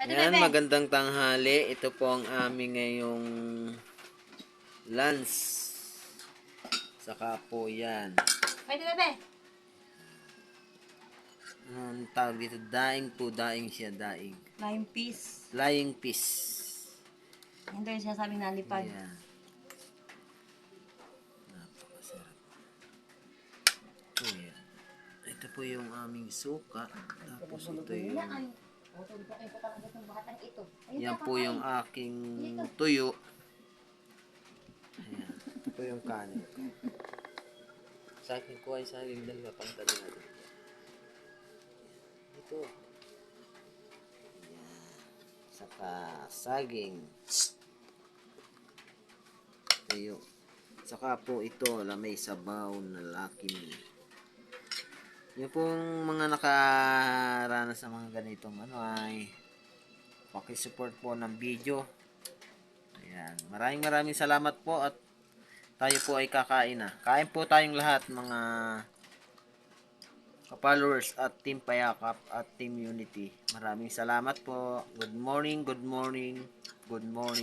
Pwede, Yan, bebe. magandang tanghali. Ito po ang aming ngayong lunch. Saka po yan. Pwede, bebe. Anong tawag dito? Daing po, daing siya, daing. Lime piece. Flying fish. Hindi yung sinasabing nalipad. Yan. Napakasarap. Ito yan. Ito po yung aming suka. Tapos ito yung... Yan po yung aking tuyo. Ayan. Ito po yung kanin. Sa akin ko ay sa akin dalawa pang tali natin. Ito. Ayan. Saka saging. Tuyo. Saka po ito, lamay sabaw na Me. Yung pong mga nakaranas sa mga ganitong ano ay pakisupport po ng video. Ayan. Maraming maraming salamat po at tayo po ay kakain na. Kain po tayong lahat mga ka-followers at Team Payakap at Team Unity. Maraming salamat po. Good morning, good morning, good morning.